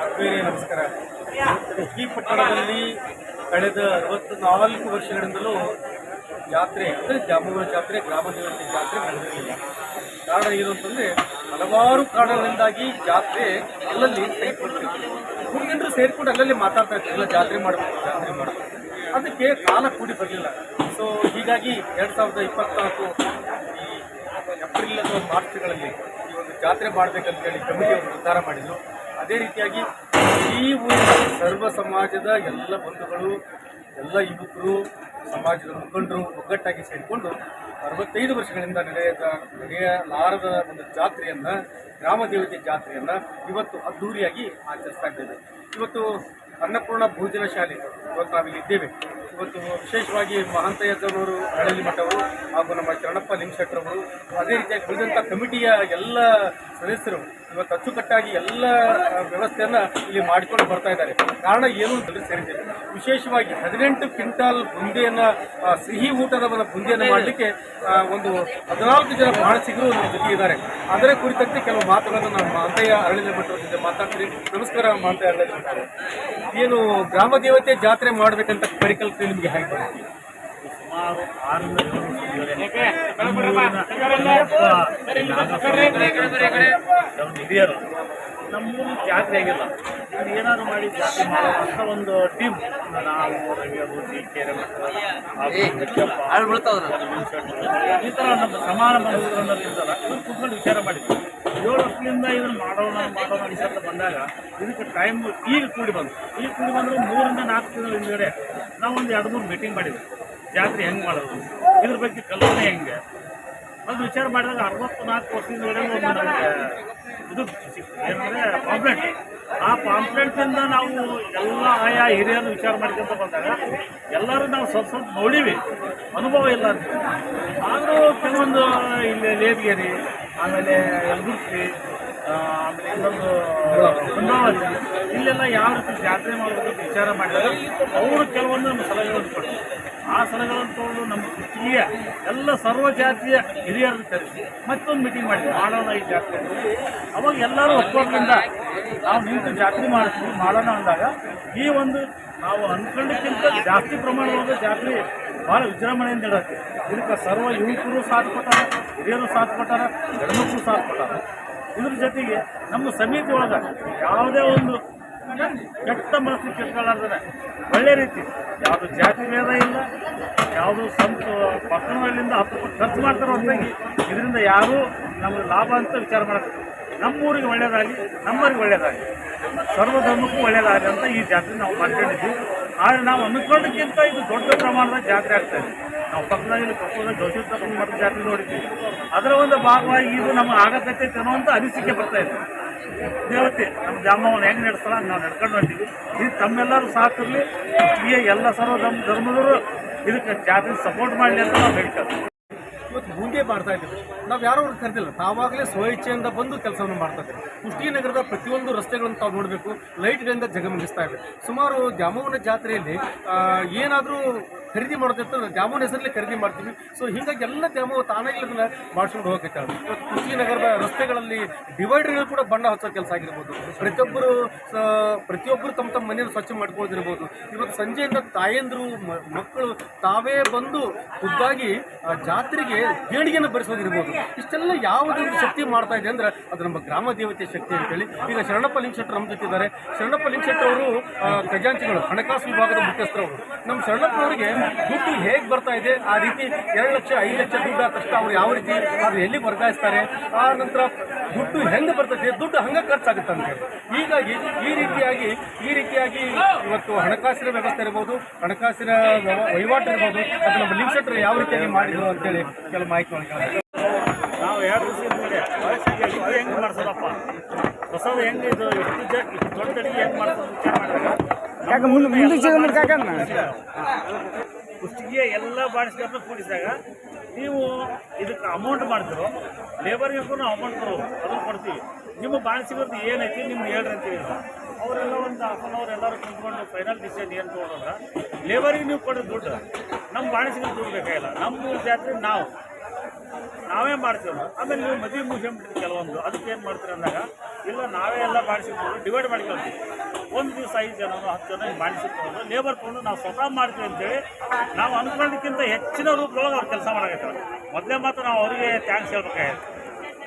ನಮಸ್ಕಾರ. ಈ ಪಟ್ಟಣದಲ್ಲಿ ಕಳೆದ ಅರವತ್ತು ನಾಲ್ಕು ವರ್ಷಗಳಿಂದಲೂ ಜಾತ್ರೆ, ಅಂದರೆ ಜಾಮೂರ ಜಾತ್ರೆ, ಗ್ರಾಮ ದೇವತೆ ಜಾತ್ರೆ ನಡೆದಿರಲಿಲ್ಲ. ಕಾರಣ ಏನು ಅಂತಂದರೆ, ಹಲವಾರು ಕಾರಣಗಳಿಂದಾಗಿ ಜಾತ್ರೆ ಅಲ್ಲಲ್ಲಿ ಕೈಕೊಳ್ತಿತ್ತು ಮುಖಂಡರು ಸೇರಿಕೊಂಡು ಅಲ್ಲಲ್ಲಿ ಮಾತಾಡ್ತಾ ಇದ್ರು, ಎಲ್ಲ ಜಾತ್ರೆ ಮಾಡಬೇಕು ಜಾತ್ರೆ ಮಾಡಬೇಕು. ಅದಕ್ಕೆ ಕಾಲ ಕೂಡಿ ಬರಲಿಲ್ಲ. ಸೊ ಹೀಗಾಗಿ ಎರಡು ಸಾವಿರದ ಇಪ್ಪತ್ನಾಲ್ಕು ಈ ಏಪ್ರಿಲ್ ಅಥವಾ ಮಾರ್ಚ್ಗಳಲ್ಲಿ ಈ ಒಂದು ಜಾತ್ರೆ ಮಾಡಬೇಕಂತೇಳಿ ಕಮಿಟಿಯವರು ನಿರ್ಧಾರ ಮಾಡಿದರು. ಅದೇ ರೀತಿಯಾಗಿ ಈ ಊರಿನ ಸರ್ವ ಸಮಾಜದ ಎಲ್ಲ ಬಂಧುಗಳು, ಎಲ್ಲ ಯುವಕರು, ಸಮಾಜದ ಮುಖಂಡರು ಒಗ್ಗಟ್ಟಾಗಿ ಸೇರಿಕೊಂಡು ಅರವತ್ತೈದು ವರ್ಷಗಳಿಂದ ನಡೆಯದ, ನಡೆಯಲಾರದ ಒಂದು ಜಾತ್ರೆಯನ್ನು, ಗ್ರಾಮ ದೇವತೆ ಜಾತ್ರೆಯನ್ನು ಇವತ್ತು ಅದ್ಧೂರಿಯಾಗಿ ಆಚರಿಸ್ತಾ ಇದ್ದೇವೆ. ಇವತ್ತು ಅನ್ನಪೂರ್ಣ ಭೋಜನ ಶಾಲೆ ಇವತ್ತು ನಾವಿಲ್ಲಿ ಇದ್ದೇವೆ. ಇವತ್ತು ವಿಶೇಷವಾಗಿ ಮಹಾಂತಯ್ಯದವರು ಹಳಲಿ ಮಠವರು ಹಾಗೂ ನಮ್ಮ ಶರಣಪ್ಪ ಲಿಂಗಶೆಟ್ಟರವರು, ಅದೇ ರೀತಿಯಾಗಿ ಉಳಿದಂಥ ಕಮಿಟಿಯ ಎಲ್ಲ ಸದಸ್ಯರು ಇವತ್ತು ಅಚ್ಚುಕಟ್ಟಾಗಿ ಎಲ್ಲ ವ್ಯವಸ್ಥೆಯನ್ನು ಇಲ್ಲಿ ಮಾಡಿಕೊಂಡು ಬರ್ತಾ ಇದ್ದಾರೆ. ಕಾರಣ ಏನು ಅಂತಂದ್ರೆ ಸೇರಿದ್ದೇವೆ ವಿಶೇಷವಾಗಿ ಹದಿನೆಂಟು ಕ್ವಿಂಟಾಲ್ ಬುಂದಿಯನ್ನು ಸಿಹಿ ಊಟದ ಬುಂದಿಯನ್ನು ಮಾಡಲಿಕ್ಕೆ ಒಂದು ಹದಿನಾಲ್ಕು ಜನ ಬಾಣಸಿಗರು ನಮ್ಮ ಜೊತೆ ಇದ್ದಾರೆ. ಅದರ ಕುರಿತಂತೆ ಕೆಲವು ಮಾತುಗಳನ್ನು ನಾನು ಮಾಂತಯ್ಯ ಅರಳಿನ ಮಠದ ಜೊತೆ ಮಾತಾಡ್ತೀನಿ. ನಮಸ್ಕಾರ ಮಾಂತಯ್ಯ ಅರಳಿನ ಏನು ಗ್ರಾಮ ದೇವತೆ ಜಾತ್ರೆ ಮಾಡಬೇಕಂತ ಪರಿಕಲ್ಪನೆ ನಿಮಗೆ ಹೇಗೆ? ಸುಮಾರು ಆರರಿಂದ ಏಳು ನಮ್ಮ ಹಿರಿಯರು ನಮ್ಮೂರು ಜಾತ್ರೆ ಆಗಿಲ್ಲ. ಇವ್ರು ಏನಾದ್ರು ಮಾಡಿ ಜಾತ್ರೆ ಮಾಡೋ ಅಂತ ಒಂದು ಟೀಮ್ ನಾವು ಕೆರೆ ಹಾಗೂ ಹುಚ್ಚಪ್ಪ, ಈ ಥರ ನಮ್ಮ ಸಮಾನ ಇವ್ರು ಕೂತ್ಕೊಂಡು ವಿಚಾರ ಮಾಡಿದ್ವಿ. ಏಳು ವರ್ಷದಿಂದ ಇದನ್ನು ಮಾಡೋಣ ಮಾಡೋಣ ಅಂತ ಬಂದಾಗ ಇದಕ್ಕೆ ಟೈಮ್ ಈಗ ಕೂಡಿ ಬಂತು. ಈಗ ಕೂಡಿ ಬಂದರೆ ಮೂರಿಂದ ನಾಲ್ಕು ತಿಂಗಳ ಹಿಂದ್ಗಡೆ ನಾವು ಒಂದು ಎರಡು ಮೂರು ಮೀಟಿಂಗ್ ಮಾಡಿದ್ವಿ. ಜಾತ್ರೆ ಹೆಂಗೆ ಮಾಡೋದು? ಇದ್ರ ಬಗ್ಗೆ ಕಲ್ಪನೆ ಹೆಂಗೆ? ಅದು ವಿಚಾರ ಮಾಡಿದಾಗ ಅರವತ್ತು ನಾಲ್ಕು ವರ್ಷದಿಂದ ಒಂದು ನಮಗೆ ಇದು ಏನಂದರೆ ಪಾಂಪ್ಲೆಟ್ ಆ ಪಾಂಪ್ಲೆಟ್ನಿಂದ ನಾವು ಎಲ್ಲ ಆಯಾ ಹಿರಿಯರು ವಿಚಾರ ಮಾಡ್ಕೊಂತ ಬಂದಾಗ ಎಲ್ಲರೂ ನಾವು ಸ್ವಲ್ಪ ಸ್ವಲ್ಪ ನೋಡೀವಿ. ಅನುಭವ ಇಲ್ಲ ಆದರೂ ಕೆಲವೊಂದು ಇಲ್ಲಿ ಲೇದ್ಗೇರಿ ಆಮೇಲೆ ಯಲಬುರ್ಗಿ ಆ, ಆಮೇಲೆ ಇನ್ನೊಂದು ಕುಂದಾವತಿ. ಇಲ್ಲೆಲ್ಲ ಯಾವ ರೀತಿ ಜಾತ್ರೆ ಮಾಡಬೇಕು ವಿಚಾರ ಮಾಡಿದಾಗ ಅವರು ಕೆಲವೊಂದು ನಮ್ಮ ಸಲಹೆಗಳನ್ನು ಕೊಟ್ಟರು. ಆ ಸಲಹೆಗಳನ್ನು ತಗೊಂಡು ನಮ್ಮ ಕುಟುಂಬೀಯ ಎಲ್ಲ ಸರ್ವ ಜಾತಿಯ ಹಿರಿಯರನ್ನು ಕರೆಸಿ ಮತ್ತೊಂದು ಮೀಟಿಂಗ್ ಮಾಡಿದ್ವಿ ಮಾಡೋಣ ಈ ಜಾತ್ರೆ ಅವಾಗ ಎಲ್ಲರೂ ಒಪ್ಪೋದ್ರಿಂದ ನಾವು ನಿಂತು ಜಾತ್ರೆ ಮಾಡ್ತೀವಿ ಮಾಡೋಣ ಅಂದಾಗ ಈ ಒಂದು ನಾವು ಅಂದ್ಕೊಂಡಕ್ಕಿಂತ ಜಾಸ್ತಿ ಪ್ರಮಾಣವಾದ ಜಾತ್ರೆ ಭಾಳ ವಿಜೃಂಭಣೆಯಿಂದ ಇಡತ್ತೆ ಇದಕ್ಕೆ ಸರ್ವ ಯುವಕರು ಸಾಥ್ ಕೊಟ್ಟಾರ, ಹಿರಿಯರು ಸಾಥ್ ಕೊಟ್ಟಾರ, ಗಂಡ್ಮಕ್ಳು ಸಾಥ್ ಕೊಟ್ಟಾರ. ಇದ್ರ ಜೊತೆಗೆ ನಮ್ಮ ಸಮಿತಿ ಒಳಗೆ ಯಾವುದೇ ಒಂದು ಕೆಟ್ಟ ಮನಸ್ಸು ಕೆಟ್ಕೊಳ್ಳಾರ್ದ್ರೆ ಒಳ್ಳೆ ರೀತಿ, ಯಾವುದು ಜಾತಿ ಭೇದ ಇಲ್ಲ, ಯಾವುದು ಸಂತ ಪಟ್ಟಣಗಳಿಂದ ಹತ್ತು ಖರ್ಚು ಮಾಡ್ತಾರೋ ಹೊರತಾಗಿ ಇದರಿಂದ ಯಾರೂ ನಮಗೆ ಲಾಭ ಅಂತ ವಿಚಾರ ಮಾಡಕ್ಕೆ ನಮ್ಮೂರಿಗೆ ಒಳ್ಳೆಯದಾಗಲಿ ನಮ್ಮೂರಿಗೆ ಒಳ್ಳೆಯದಾಗಲಿ ಸರ್ವಧರ್ಮಕ್ಕೂ ಒಳ್ಳೆಯದಾಗಲಿ ಅಂತ ಈ ಜಾತ್ರೆ ನಾವು ಮಾಡ್ಕೊಂಡಿದ್ವಿ ಆದರೆ ನಾವು ಅನ್ಕೊಂಡಕ್ಕಿಂತ ಇದು ದೊಡ್ಡ ಪ್ರಮಾಣದ ಜಾತ್ರೆ ಆಗ್ತಾ ಇದೆ. ನಾವು ಪಕ್ಕದಲ್ಲಿ ಕೊಪ್ಪಳದ ಗೌಶಿಪ್ಪ ಮಠದ ಜಾತ್ರೆ ನೋಡಿದ್ವಿ. ಅದರ ಒಂದು ಭಾಗವಾಗಿ ಇದು ನಮ್ಮ ಆಗತೈತೆ ಅಂತ ಅನಿಸಿಕೆ ಬರ್ತಾ ಇದೆ. ದೇವತೆ, ನಮ್ಮ ಜಾಮವನ್ನು ಹೆಂಗೆ ನಡೆಸಲ್ಲ ನಾವು ನಡ್ಕೊಂಡು ಹೊಂಟೀವಿ ಇದು ತಮ್ಮೆಲ್ಲರೂ ಸಾಕಿರಲಿ ಈ ಎಲ್ಲ ಸರ್ವ ಧರ್ಮದವರು ಇದಕ್ಕೆ ಜಾತ್ರೆ ಸಪೋರ್ಟ್ ಮಾಡಲಿ ಅಂತ ನಾವು ಹೇಳ್ತೇವೆ ಇವತ್ತು ಮುಂದೆ ಮಾಡ್ತಾ ಇದ್ದೀವಿ. ನಾವು ಯಾರೋ ಅವ್ರಿಗೆ ಕರೆದಿಲ್ಲ. ತಾವಾಗಲೇ ಸ್ವಇಚ್ಛೆಯಿಂದ ಬಂದು ಕೆಲಸವನ್ನು ಮಾಡ್ತಾ ಇದ್ದೀವಿ. ಕುಷ್ಟಗಿ ನಗರದ ಪ್ರತಿಯೊಂದು ರಸ್ತೆಗಳನ್ನು ತಾವು ನೋಡಬೇಕು. ಲೈಟ್ಗಳಿಂದ ಜಗಮಗಿಸ್ತಾ ಇದೆ ಸುಮಾರು ದ್ಯಾಮವ್ವನ ಜಾತ್ರೆಯಲ್ಲಿ ಏನಾದರೂ ಖರೀದಿ ಮಾಡೋದಿತ್ತು ದ್ಯಾಮವ್ವನ ಹೆಸರಲ್ಲಿ ಖರೀದಿ ಮಾಡ್ತೀವಿ. ಸೊ ಹೀಗಾಗಿ ಎಲ್ಲ ದ್ಯಾಮವ್ವ ತಾನೇ ಇಲ್ಲದನ್ನ ಮಾಡಿಸ್ಕೊಂಡು ಹೋಗಕ್ಕೆ ಇವತ್ತು ಕುಷ್ಟಗಿ ನಗರದ ರಸ್ತೆಗಳಲ್ಲಿ ಡಿವೈಡರ್ಗಳು ಕೂಡ ಬಣ್ಣ ಹಚ್ಚೋ ಕೆಲಸ ಆಗಿರ್ಬೋದು. ಪ್ರತಿಯೊಬ್ಬರು ಪ್ರತಿಯೊಬ್ಬರು ತಮ್ಮ ತಮ್ಮ ಮನೆಯನ್ನು ಸ್ವಚ್ಛ ಮಾಡ್ಕೊಳ್ದಿರ್ಬೋದು ಇವತ್ತು ಸಂಜೆಯಿಂದ ತಾಯಂದರು ಮಕ್ಕಳು ತಾವೇ ಬಂದು ಖುದ್ದಾಗಿ ಜಾತ್ರೆಗೆ ದೇಣಿಗೆಯನ್ನು ಭರಿಸೋದಿರ್ಬೋದು. ಇಷ್ಟೆಲ್ಲ ಯಾವುದೊಂದು ಶಕ್ತಿ ಮಾಡ್ತಾ ಇದೆ ಅಂದ್ರೆ ಅದು ನಮ್ಮ ಗ್ರಾಮ ದೇವತೆ ಶಕ್ತಿ ಅಂತೇಳಿ ಈಗ ಶರಣಪ್ಪ ಲಿಂಗಶೆಟ್ಟರು ನಮ್ಮ ಜೊತೆ ಶರಣಪ್ಪ ಲಿಂಗಶೆಟ್ಟರು ಅವರು ಖಜಾಂಚಿಗಳು, ಹಣಕಾಸು ವಿಭಾಗದ ಮುಖ್ಯಸ್ಥರು ಅವರು. ನಮ್ಮ ಶರಣಪ್ಪನವರಿಗೆ ದುಡ್ಡು ಹೇಗೆ ಬರ್ತಾ ಇದೆ? ಆ ರೀತಿ ಎರಡು ಲಕ್ಷ, ಐದು ಲಕ್ಷ ದುಡ್ಡು ತಕ್ಷಣ ಅವ್ರು ಯಾವ ರೀತಿ ಅದು ಎಲ್ಲಿ ವರ್ಗಾಯಿಸ್ತಾರೆ? ಆ ನಂತರ ದುಡ್ಡು ಹೆಂಗೆ ಬರ್ತದೆ? ದುಡ್ಡು ಹಂಗೆ ಖರ್ಚಾಗುತ್ತೆ ಅಂತ ಹೀಗಾಗಿ ಈ ರೀತಿಯಾಗಿ ಈ ರೀತಿಯಾಗಿ ಇವತ್ತು ಹಣಕಾಸಿನ ವ್ಯವಸ್ಥೆ ಇರ್ಬೋದು, ಹಣಕಾಸಿನ ವಹಿವಾಟು ಇರ್ಬೋದು, ಅದು ನಮ್ಮ ಲಿಂಗಶೆಟ್ಟರು ಯಾವ ರೀತಿಯಾಗಿ ಮಾಡಿದ್ರು ಅಂತೇಳಿ ಕೆಲವು ಮಾಹಿತಿ ನಾವು ಎರಡು ದಿವಸ ಹೆಂಗೆ ಮಾಡ್ಸೋದಪ್ಪ? ಹೊಸದು ಹೆಂಗೆ ಇದು ಎಷ್ಟು ಜ ಇಷ್ಟು ದೊಡ್ಡ ಅಡಿಗೆ ಹೆಂಗೆ ಮಾಡ್ಸೋದು ವಿಚಾರ ಮಾಡಿದಾಗ ಕಾಕ ಮುಂದೆ ಸಿಗಂದ್ರೆ ಕಾಕನ್ನ ಕುಷ್ಟಿಗೆ ಎಲ್ಲ ಬಾಡಿಸ್ಕೊಂಡು ಕೂಡಿಸಿದಾಗ ನೀವು ಇದಕ್ಕೆ ಅಮೌಂಟ್ ಮಾಡ್ತಿರೋ ಲೇಬರ್ಗೆ ಕೂಡ ಅಮೌಂಟ್ ಕೊಡು ಅದನ್ನು ಕೊಡ್ತೀವಿ. ನಿಮ್ಮ ಬಾಣಿಸಿಗೋದು ಏನೈತಿ ನಿಮ್ಗೆ ಹೇಳ್ರಿ ಅಂತೀವಿ ಅವರೆಲ್ಲ ಒಂದು ಹಾಫ್ ಅನ್ ಅವರ್ ಎಲ್ಲರೂ ಕುಂತ್ಕೊಂಡು ಫೈನಲ್ ಡಿಸಿಷನ್ ಏನು ತೊಗೊಂಡ್ರೆ ಲೇಬರಿಗೆ ನೀವು ಕೊಡೋ ದುಡ್ಡು. ನಮ್ಮ ಬಾಣಸಿಗಳು ದುಡ್ಡು ಬೇಕಾಗಿಲ್ಲ ನಮ್ಮ ಜಾತ್ರೆ ನಾವು. ನಾವೇ ಮಾಡ್ತೀವಿ ಆಮೇಲೆ ನೀವು ಮದುವೆ ಮುಗಿಸ್ಕೊಂಡ್ಬಿಡ್ತೀವಿ ಕೆಲವೊಂದು. ಅದಕ್ಕೆ ಏನು ಮಾಡ್ತೀರಿ ಅಂದಾಗ ಇಲ್ಲ ನಾವೇ ಎಲ್ಲ ಬಾಣಿಸಿಕೊಂಡು ಡಿವೈಡ್ ಮಾಡ್ಕೊಳ್ತೀವಿ ಒಂದು ದಿವಸ ಐದು ಜನ ಹತ್ತು ಜನ ಬಾಣಿಸಿಕೊಂಡು ಲೇಬರ್ ತೊಗೊಂಡು ನಾವು ಸ್ವತಃ ಮಾಡ್ತೀವಿ ಅಂತೇಳಿ ನಾವು ಅನ್ಕೊಂಡಕ್ಕಿಂತ ಹೆಚ್ಚಿನ ರೂಪದೊಳಗೆ ಅವ್ರು ಕೆಲಸ ಮಾಡಕತ್ತಾರೆ. ಮೊದಲೇ ಮಾತ್ರ ನಾವು ಅವರಿಗೆ ಥ್ಯಾಂಕ್ಸ್ ಹೇಳ್ಬೇಕಾಗಿತ್ತು.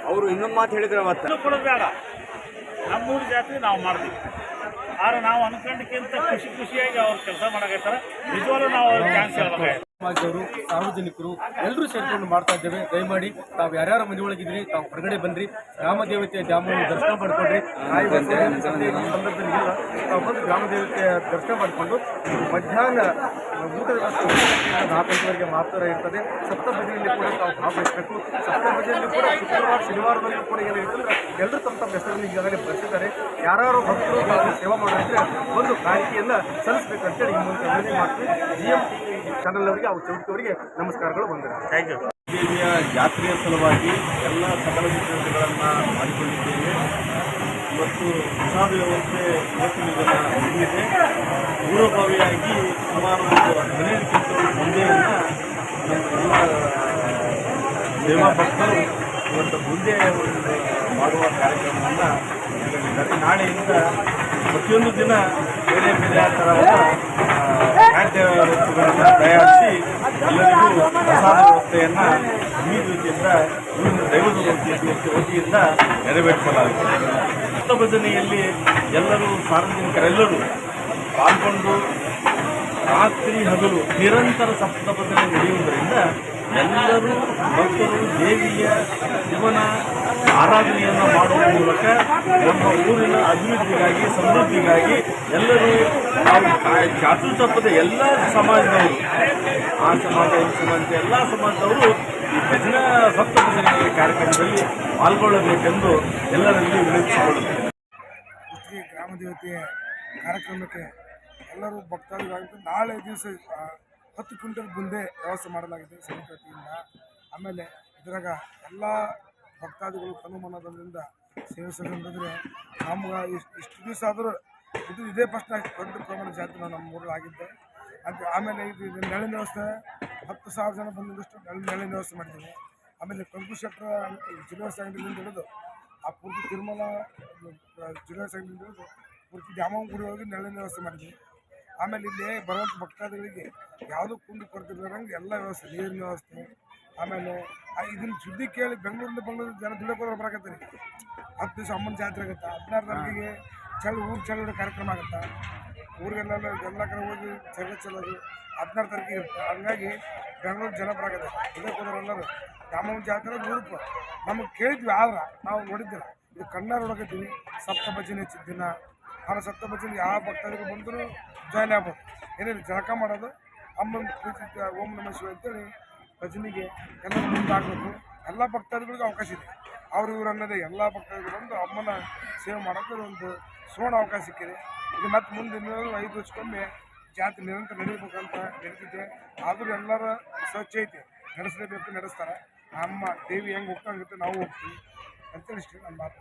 ಅವರು ಇನ್ನೊಂದು ಮಾತು ಹೇಳಿದ್ರೆ ಮತ್ತೆ. ಕೊಡೋದು ಬೇಡ. ನಮ್ಮೂರು ಜಾತ್ರೆ ನಾವು ಮಾಡ್ತೀವಿ. ಆದ್ರೆ ನಾವು ಅನ್ಕೊಂಡಕ್ಕಿಂತ ಖುಷಿ ಖುಷಿಯಾಗಿ ಅವ್ರು ಕೆಲಸ ಮಾಡಕ್ಕೆ ನಿಜವಾಗ್ಲೂ ನಾವು ಅವ್ರಿಗೆ ಹೇಳ್ಬೇಕಾಗಿತ್ತು ಸಮಾಜದವರು ಸಾರ್ವಜನಿಕರು ಎಲ್ಲರೂ ಸೇರ್ಕೊಂಡು ಮಾಡ್ತಾ ಇದ್ದೇವೆ. ದಯಮಾಡಿ ತಾವು ಯಾರ್ಯಾರ ಮನೆ ಒಳಗಿದ್ರಿ ತಾವು ಹೊರಗಡೆ ಬನ್ರಿ ಗ್ರಾಮ ದೇವತೆಯ ಧಾಮವನ್ನು ದರ್ಶನ ಮಾಡ್ಕೊಂಡ್ರಿ. ತಾಯಿ ಬಂದೆ ಸಂದರ್ಭದಲ್ಲಿ ಇಲ್ಲ. ತಾವು ಬಂದು ಗ್ರಾಮದೇವತೆಯ ದರ್ಶನ ಮಾಡಿಕೊಂಡು ಮಧ್ಯಾಹ್ನ ಊಟದ ನಾಲ್ಕೈದುವರೆಗೆ ಮಾತ್ರ ಇರ್ತದೆ. ಸಪ್ತಭಜನೆಯಲ್ಲಿ ಕೂಡ ತಾವು ಭಾಗವಹಿಸಬೇಕು. ಸಪ್ತಭಜನೆಯಲ್ಲಿ ಕೂಡ ಶುಕ್ರವಾರ ಶನಿವಾರದಲ್ಲಿ ಕೂಡ ಏನಾಗಿರ್ತದೆ ಎಲ್ಲರೂ ತಮ್ಮ ತಮ್ಮ ಹೆಸರನ್ನು ಈಗಾಗಲೇ ಬರೆಸಿದ್ದಾರೆ ಯಾರು ಭಕ್ತರು ತಾವು ಸೇವಾ ಮಾಡಿದ್ರೆ ಒಂದು ಕಾಣಿಕೆಯನ್ನ ಸಲ್ಲಿಸಬೇಕಂತೇಳಿ ಈ ಮೂಲಕ ಮಾಡ್ತೀವಿ. ಜಿ ಎಂ ಚಾನಲ್ ಅವರಿಗೆ ಅವ್ರ ಚೌಕಿಯವರಿಗೆ ನಮಸ್ಕಾರಗಳು ಬಂದಿದ್ದಾರೆ ಥ್ಯಾಂಕ್ ಯು ದೇವಿಯ ಜಾತ್ರೆಯ ಸಲುವಾಗಿ ಎಲ್ಲ ಸಕಲ ಸಿದ್ಧತೆಗಳನ್ನು ಮಾಡಿಕೊಂಡಿದ್ದೇವೆ. ಮತ್ತು ಪ್ರಸಾದ ವ್ಯವಸ್ಥೆ ಇವತ್ತಿನ ದಿನ ಮುಗಿದಿದೆ. ಪೂರ್ವಭಾವಿಯಾಗಿ ಸುಮಾರು ಒಂದು ಹದಿನೈದಕ್ಕಿಂತ ಮುಂದೆಯನ್ನು ನಮ್ಮ ಎಲ್ಲ ಸೇವಾ ಭಕ್ತರು ಇವತ್ತು ಮುಂದೆ ಒಂದು ಮಾಡುವ ಕಾರ್ಯಕ್ರಮವನ್ನು ನಾಳೆಯಿಂದ ಪ್ರತಿಯೊಂದು ದಿನ ಬೇರೆ ಬೇರೆ ಆ ಆ, ಖಾದ್ಯ ವಸ್ತುಗಳನ್ನು ತಯಾರಿಸಿ ಎಲ್ಲರಿಗೂ ಪ್ರಸಾದ ವ್ಯವಸ್ಥೆಯನ್ನು ಈ ರೀತಿಯಿಂದ ದೈವದ ವತಿಯ- ವತಿಯಿಂದ ನೆರವೇರಿಸಲಾಗುತ್ತದೆ ಭಕ್ತ ಭಜನೆಯಲ್ಲಿ ಎಲ್ಲರೂ ಸಾರ್ವಜನಿಕರೆಲ್ಲರೂ ಪಾಲ್ಗೊಂಡು ರಾತ್ರಿ ಹಗಲು ನಿರಂತರ ಸಪ್ತ ಭಜನೆ ನಡೆಯುವುದರಿಂದ ಎಲ್ಲರೂ ಭಕ್ತರು ದೇವಿಯ ಶಿವನ ಆರಾಧನೆಯನ್ನು ಮಾಡುವ ಮೂಲಕ ನಮ್ಮ ಊರಿನ ಅಭಿವೃದ್ಧಿಗಾಗಿ, ಸಮೃದ್ಧಿಗಾಗಿ ಎಲ್ಲರೂ ನಾವು ಜಾತಿ ಎಲ್ಲ ಸಮಾಜದವರು, ಆ ಸಮಾಜ ಈ ಎಲ್ಲ ಸಮಾಜದವರು ಈ ಭಜನಾ ಸಪ್ತ ಭಜನೆ ಕಾರ್ಯಕ್ರಮದಲ್ಲಿ ಪಾಲ್ಗೊಳ್ಳಬೇಕೆಂದು ಎಲ್ಲರಲ್ಲಿ ವಿನಂತಿಸಿಕೊಳ್ಳುತ್ತೇನೆ. ಗ್ರಾಮ ದೇವತೆಯ ಕಾರ್ಯಕ್ರಮಕ್ಕೆ ಎಲ್ಲರೂ ಭಕ್ತಾದಿಗಳಾಗಿದ್ದು ನಾಳೆ ದಿವಸ ಹತ್ತು ಕ್ವಿಂಟಲ್ ಮುಂದೆ ವ್ಯವಸ್ಥೆ ಮಾಡಲಾಗಿದೆ ಸಮಿತಿ ಆಮೇಲೆ ಇದ್ರಾಗ ಎಲ್ಲ ಭಕ್ತಾದಿಗಳು ತನುಮನದಿಂದ ಸೇವಿಸಿದ್ರೆ ನಮ್ಗೆ ಇಷ್ಟು ಇಷ್ಟು ದಿವಸ ಆದರೂ ಇದು ಇದೇ ಫಸ್ಟ್ ದೊಡ್ಡ ಪ್ರಮಾಣ ಜಾತ್ರೆ ನಮ್ಮ ಊರಲ್ಲಿ ಆಗಿದ್ದೆ. ಅಂತ ಆಮೇಲೆ ಇದು ನೆರಳಿನ ವ್ಯವಸ್ಥೆ, ಹತ್ತು ಸಾವಿರ ಜನ ಬಂದಿದ್ದಷ್ಟು ನೆರಳು ನೆರಳಿನ ವ್ಯವಸ್ಥೆ ಮಾಡಿದ್ದೀವಿ. ಆಮೇಲೆ ಕಲ್ಪು ಶೆಟ್ಟರ ಜಿಲ್ಲಾ ಸಂಘದಿಂದ ಹಿಡಿದು ಆ ಪೂರ್ತಿ ತಿರುಮಲ ಜಿಲ್ಲಾ ಸಂಘದಿಂದ ಹಿಡಿದು ಪೂರ್ತಿ ದ್ಯಾಮವ್ವ ಗುಡಿ ಹೋಗಿ ನೆರಳಿನ ವ್ಯವಸ್ಥೆ ಮಾಡಿದ್ವಿ. ಆಮೇಲೆ ಇಲ್ಲಿ ಬರುವಂಥ ಭಕ್ತಾದಿಗಳಿಗೆ ಯಾವುದೂ ಕುಂದು ಕೊರತೆ ಬರೋಂಗೆ ಎಲ್ಲ ವ್ಯವಸ್ಥೆ, ನೀರಿನ ವ್ಯವಸ್ಥೆ ಆಮೇಲೆ ಆ ಇದನ್ನ ಸುದ್ದಿ ಕೇಳಿ ಬೆಂಗಳೂರಿಂದ ಬೆಂಗಳೂರು ಜನ ದುಡಿಯೋಕೋದ್ರೆ ಬರಕತ್ತೀರಿ. ಹತ್ತು ದಿವಸ ಅಮ್ಮನ ಜಾತ್ರೆ ಆಗುತ್ತೆ? ಹದಿನಾರು ತಾರೀಕಿಗೆ ಚಳಿ ಊರು ಚಳಿ ಕಾರ್ಯಕ್ರಮ ಆಗುತ್ತೆ? ಊರಿಗೆಲ್ಲ ಎಲ್ಲ ಕಡೆ ಹೋಗಿ ಜಗ ಚೆಲ್ಲೋದು ಹದಿನಾರು ತಾರೀಕಿಗೆ ಇರುತ್ತೆ. ಹಂಗಾಗಿ ಬೆಂಗಳೂರು ಜನ ಬರಾಕತ್ತೆ ದುಡಿಯೋಕೋದ್ರೆ ಎಲ್ಲರೂ. ರಾಮನ ಜಾತ್ರೆ ನೂರು ನಮಗೆ ಕೇಳಿದ್ವಿ ಆದ್ರೆ ನಾವು ನೋಡಿದ್ದಿಲ್ಲ. ಇದು ಕಣ್ಣಾರ ನೋಡಕತ್ತೀವಿ ಸಪ್ತ ಭಜನೆ ಹೆಚ್ಚಿದ ದಿನ ಆ ಸಪ್ತ ಭಜನೆ ಯಾವ ಭಕ್ತಾದಿಗಳು ಬಂದರೂ ಜಾಯ್ನ್ ಆಗ್ಬೋದು. ಏನೇನು ಜಳಕ ಮಾಡೋದು. ಅಮ್ಮನ ಪ್ರೀತಿ ಓಂ ನಮ ಶಿವ ಅಂತೇಳಿ ಭಜನೆಗೆ ಎಲ್ಲರೂ ಮುಂದಾಗಬೇಕು. ಎಲ್ಲ ಭಕ್ತಾದಿಗಳಿಗೂ ಅವಕಾಶ ಇದೆ. ಅವರು ಇವ್ರು ಅನ್ನೋದೇ ಎಲ್ಲ ಭಕ್ತಾದಿಗಳು ಬಂದು ಅಮ್ಮನ ಸೇವೆ ಮಾಡೋಕ್ಕೆ ಒಂದು ಸುವರ್ಣ ಅವಕಾಶ ಸಿಕ್ಕಿದೆ. ಇದು ಮತ್ತೆ ಮುಂದೆ ಐದು ವರ್ಷಕ್ಕೊಮ್ಮೆ ಜಾತಿ ನಿರಂತರ ನಡೀಬೇಕಂತ ನಡೀತಿದೆ. ಆದರೂ ಎಲ್ಲರ ಸ್ವಚ್ಛ ಐತೆ ನಡೆಸಲೇಬೇಕು, ನಡೆಸ್ತಾರೆ. ನಮ್ಮ ದೇವಿ ಹೆಂಗೆ ಹೋಗ್ತಾಂಗಿರುತ್ತೆ ನಾವು ಹೋಗ್ತೀವಿ ಅಂತ ಇಷ್ಟು ನನ್ನ ಮಾತು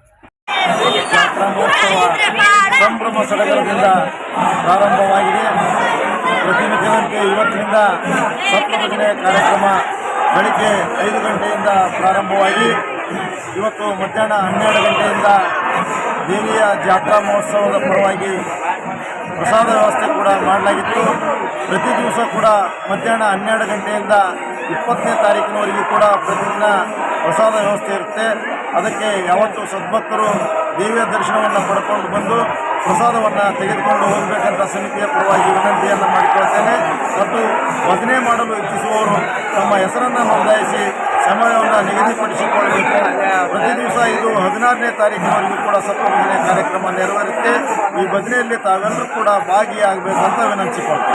ಸಂಭ್ರಮ ಸಡಗರದಿಂದ ಪ್ರಾರಂಭವಾಗಿದೆ. ಪ್ರತಿನಿತ್ಯದಂತೆ ಇವತ್ತಿನಿಂದ ಸಪ್ತಭಜನೆ ಕಾರ್ಯಕ್ರಮ ಬೆಳಿಗ್ಗೆ ಐದು ಗಂಟೆಯಿಂದ ಪ್ರಾರಂಭವಾಗಿ ಇವತ್ತು ಮಧ್ಯಾಹ್ನ ಹನ್ನೆರಡು ಗಂಟೆಯಿಂದ ದೇವಿಯ ಜಾತ್ರಾ ಮಹೋತ್ಸವದ ಪರವಾಗಿ ಪ್ರಸಾದ ವ್ಯವಸ್ಥೆ ಕೂಡ ಮಾಡಲಾಗಿತ್ತು. ಪ್ರತಿ ದಿವಸ ಕೂಡ ಮಧ್ಯಾಹ್ನ ಹನ್ನೆರಡು ಗಂಟೆಯಿಂದ ಇಪ್ಪತ್ತನೇ ತಾರೀಕಿನವರೆಗೂ ಕೂಡ ಪ್ರತಿದಿನ ಪ್ರಸಾದ ವ್ಯವಸ್ಥೆ ಇರುತ್ತೆ. ಅದಕ್ಕೆ ಯಾವತ್ತು ಸದ್ಭಕ್ತರು ದೇವಿಯ ದರ್ಶನವನ್ನು ಪಡ್ಕೊಂಡು ಬಂದು ಪ್ರಸಾದವನ್ನು ತೆಗೆದುಕೊಂಡು ಹೋಗಬೇಕಂತ ಸಮಿತಿಯ ಪರವಾಗಿ ವಿನಂತಿಯನ್ನು ಮಾಡಿಕೊಳ್ತೇನೆ. ಮತ್ತು ಭಜನೆ ಮಾಡಲು ಇಚ್ಛಿಸುವವರು ತಮ್ಮ ಹೆಸರನ್ನು ನೋಂದಾಯಿಸಿ ಸಮಯವನ್ನು ನಿಗದಿಪಡಿಸಿಕೊಳ್ಳಬೇಕು. ಪ್ರತಿ ದಿವಸ ಇದು ಹದಿನಾರನೇ ತಾರೀಕಿನವರೆಗೂ ಕೂಡ ಭಜನೆ ಕಾರ್ಯಕ್ರಮ ನೆರವೇರುತ್ತೆ. ಈ ಭಜನೆಯಲ್ಲಿ ತಾವೆಲ್ಲರೂ ಕೂಡ ಭಾಗಿಯಾಗಬೇಕಂತ ವಿನಂತಿಸಿಕೊಳ್ತೇನೆ.